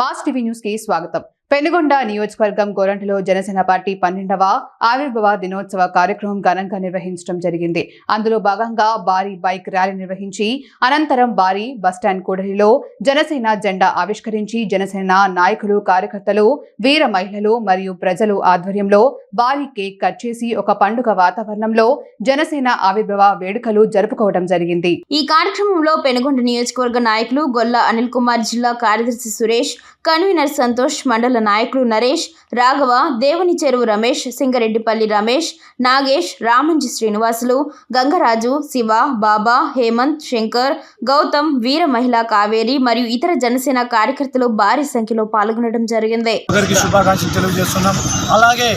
Mass TV న్యూస్కి స్వాగతం. పెనుగొండ నియోజకవర్గం గోరంటలో జనసేన పార్టీ పన్నెండవ ఆవిర్భావ దినోత్సవ కార్యక్రమం ఘనంగా నిర్వహించడం జరిగింది. అందులో భాగంగా భారీ బైక్ ర్యాలీ నిర్వహించి అనంతరం భారీ బస్టాండ్ కూడలిలో జనసేన జెండా ఆవిష్కరించి జనసేన నాయకులు కార్యకర్తలు వీర మహిళలు మరియు ప్రజలు ఆధ్వర్యంలో భారీ కేక్ కట్ చేసి ఒక పండుగ వాతావరణంలో జనసేన ఆవిర్భావ వేడుకలు జరుపుకోవడం జరిగింది. ఈ కార్యక్రమంలో పెనుగొండ నియోజకవర్గ నాయకులు గొల్ల అనిల్ కుమార్ జిల్లా కార్యదర్శి సురేష్ కన్వీనర్ సంతోష్ మండల నాయకులు నరేష్ రాఘవ దేవుని చెరువు రమేష్ సింగరెడ్డిపల్లి రమేష్ నాగేష్ రామంజి శ్రీనివాసులు గంగరాజు శివ బాబా హేమంత్ శంకర్ గౌతమ్ వీర మహిళా కావేరి మరియు ఇతర జనసేన కార్యకర్తలు భారీ సంఖ్యలో పాల్గొనడం జరిగింది. అందరికీ శుభాకాంక్షలు తెలియజేస్తున్నాం అలాగే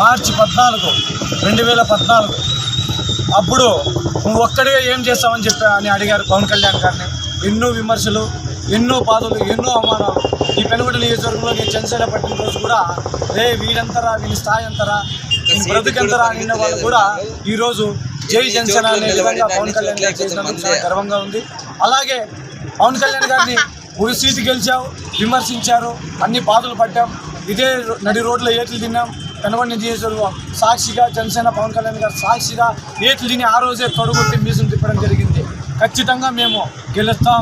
మార్చి పద్నాలుగు రెండు వేల పద్నాలుగు. అప్పుడు నువ్వు ఒక్కడిగా ఏం చేస్తావని చెప్పి అని అడిగారు పవన్ కళ్యాణ్ గారిని. ఎన్నో విమర్శలు ఎన్నో బాధలు ఎన్నో అవమానాలు. ఈ పెనుగొండ నియోజకవర్గంలో నేను జనసేన పట్టిన రోజు కూడా రే వీడంతరా వీని స్థాయి వీని బ్రతుకెంతరా అనిన వాళ్ళు కూడా ఈరోజు జై జనసేన అనే విధంగా పవన్ కళ్యాణ్ గారు చేసినందుకు చాలా గర్వంగా ఉంది. అలాగే పవన్ కళ్యాణ్ గారిని ఒక సీటు గెలిచావు విమర్శించారు అన్ని బాధలు పడ్డాం. ఇదే నడి రోడ్లో ఏట్లు తిన్నాం. పెనగొండ నియోజకవర్గం సాక్షిగా జనసేన పవన్ కళ్యాణ్ గారు సాక్షిగా ఏట్లీని తిని ఆ రోజే తొడగొట్టి మీసం తిప్పడం జరిగింది. ఖచ్చితంగా మేము గెలుస్తాం.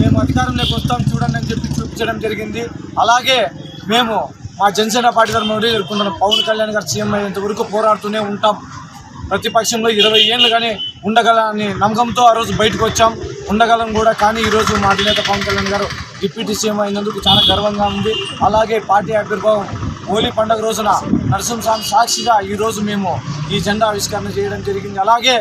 మేము అధికారంలోకి వస్తాం. చూడండి అని చెప్పి చూపించడం జరిగింది. అలాగే మేము మా జనసేన పార్టీ తరఫున ఒకటే పవన్ కళ్యాణ్ గారు సీఎం అయ్యేంత వరకు పోరాడుతూనే ఉంటాం. ప్రతిపక్షంలో ఇరవై ఏళ్ళుగానే ఉండగలని నమ్మకంతో ఆ రోజు బయటకు వచ్చాం. ఉండగలం కూడా. కానీ ఈరోజు మా అధినేత పవన్ కళ్యాణ్ గారు డిప్యూటీ సీఎం అయినందుకు చాలా గర్వంగా ఉంది. అలాగే పార్టీ ఆవిర్భావం హోలీ పండుగ రోజున నరసింహస్వామి సాక్షిగా ఈరోజు మేము ఈ జెండా ఆవిష్కరణ చేయడం జరిగింది. అలాగే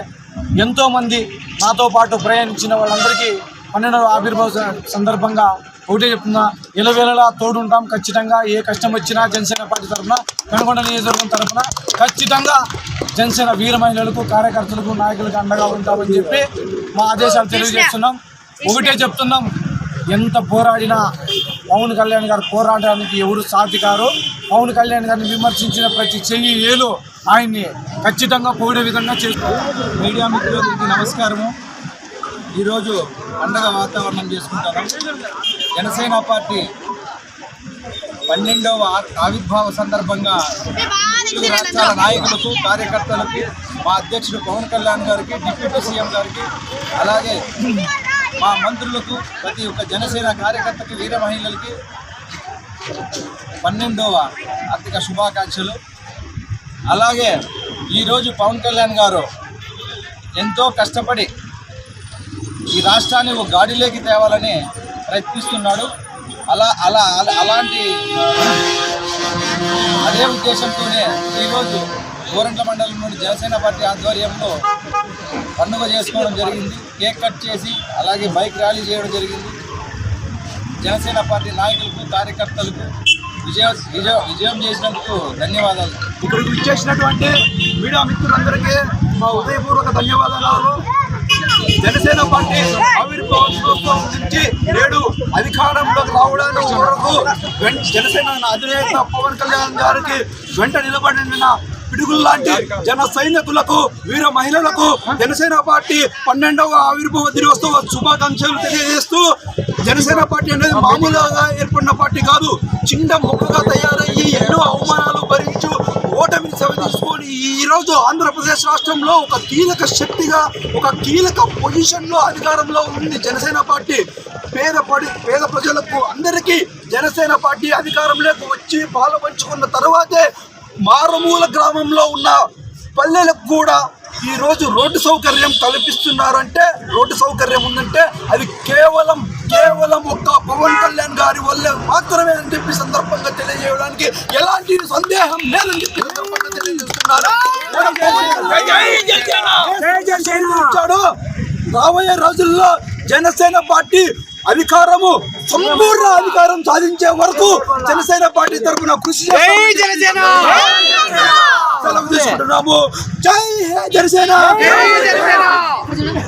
ఎంతోమంది నాతో పాటు ప్రయాణించిన వాళ్ళందరికీ పన్నెండవ ఆవిర్భావ సందర్భంగా ఒకటే చెప్తున్నా ఇలవేళలా తోడుంటాం ఖచ్చితంగా. ఏ కష్టం వచ్చినా జనసేన పార్టీ తరఫున పెనుగొండ నియోజకవర్గం తరఫున ఖచ్చితంగా జనసేన వీర మహిళలకు కార్యకర్తలకు నాయకులకు అండగా ఉంటామని చెప్పి మా ఆదేశాలు తెలియజేస్తున్నాం. ఒకటే చెప్తున్నాం ఎంత పోరాడినా పవన్ కళ్యాణ్ గారు పోరాటానికి ఎవరు సాధి కారు పవన్ కళ్యాణ్ గారిని విమర్శించిన ప్రతి చెయ్యి ఏలు ఆయన్ని ఖచ్చితంగా పోడే విధంగా చేస్తారు. మీడియా మిత్రులకి నమస్కారము. ఈరోజు పండగ వాతావరణం చేసుకుంటాను జనసేన పార్టీ పన్నెండవ ఆవిర్భావ సందర్భంగా తెలుగు రాష్ట్రాల నాయకులకు కార్యకర్తలకు మా అధ్యక్షుడు పవన్ కళ్యాణ్ గారికి డిప్యూటీ సీఎం గారికి అలాగే మా మంత్రులకు ప్రతి ఒక్క జనసేన కార్యకర్తకి వీర మహిళలకి పన్నెండవ ఆర్థిక శుభాకాంక్షలు. అలాగే ఈరోజు పవన్ కళ్యాణ్ గారు ఎంతో కష్టపడి ఈ రాష్ట్రాన్ని ఒక గాడిలోకి తేవాలని ప్రయత్నిస్తున్నాడు. అలా అలా అలా- అలాంటి అదే ఉద్దేశంతోనే ఈరోజు గోరంట్ల మండలం నుండి జనసేన పార్టీ ఆధ్వర్యంలో పండుగ చేసుకోవడం జరిగింది. కేక్ కట్ చేసి అలాగే బైక్ ర్యాలీ చేయడం జరిగింది. జనసేన పార్టీ నాయకులకు కార్యకర్తలకు విజయ విజయ విజయం చేసినందుకు ధన్యవాదాలు. ఇక్కడికి ఇచ్చేసినటువంటి మీడియా మిత్రులందరికీ మా ఉదయపూర్వక ధన్యవాదాలు. జనసేన పార్టీ ఆవిర్భావ దినోత్సవం నుంచి నేడు అధికారంలోకి రావడానికి వరకు జనసేన అధినేత పవన్ కళ్యాణ్ గారికి వెంట నిలబడిన పిడుగుల్లాంటి జన సైనికులకు వీర మహిళలకు జనసేన పార్టీ పన్నెండవ ఆవిర్భావ దినోత్సవ శుభాకాంక్షలు తెలియజేస్తూ జనసేన పార్టీ అనేది మామూలుగా ఏర్పడిన పార్టీ కాదు చిన్న మొక్కగా తయారయ్యి ఎన్నో అవమానాలు భరించు ఓటమిని సవరించుకొని ఈ రోజు ఆంధ్రప్రదేశ్ రాష్ట్రంలో ఒక కీలక శక్తిగా ఒక కీలక పొజిషన్లో అధికారంలో ఉంది జనసేన పార్టీ పేద పడి పేద ప్రజలకు అందరికీ జనసేన పార్టీ అధికారంలోకి వచ్చి పాలు పంచుకున్న తర్వాతే మారుమూల గ్రామంలో ఉన్న పల్లెలకు కూడా ఈ రోజు రోడ్డు సౌకర్యం కల్పిస్తున్నారంటే రోడ్డు సౌకర్యం ఉందంటే అది కేవలం కేవలం ఒక్క పవన్ కళ్యాణ్ గారి వల్లే మాత్రమే అని చెప్పి సందర్భంగా తెలియజేయడానికి ఎలాంటి సందేహం లేదని చెప్పి సందర్భంగా తెలియజేస్తున్నారు? రాబోయే రోజుల్లో జనసేన పార్టీ అధికారము సంపూర్ణ అధికారం సాధించే వరకు జనసేన పార్టీ తరఫున కృషి సెలవు తీసుకుంటున్నాము. జై జనసేన!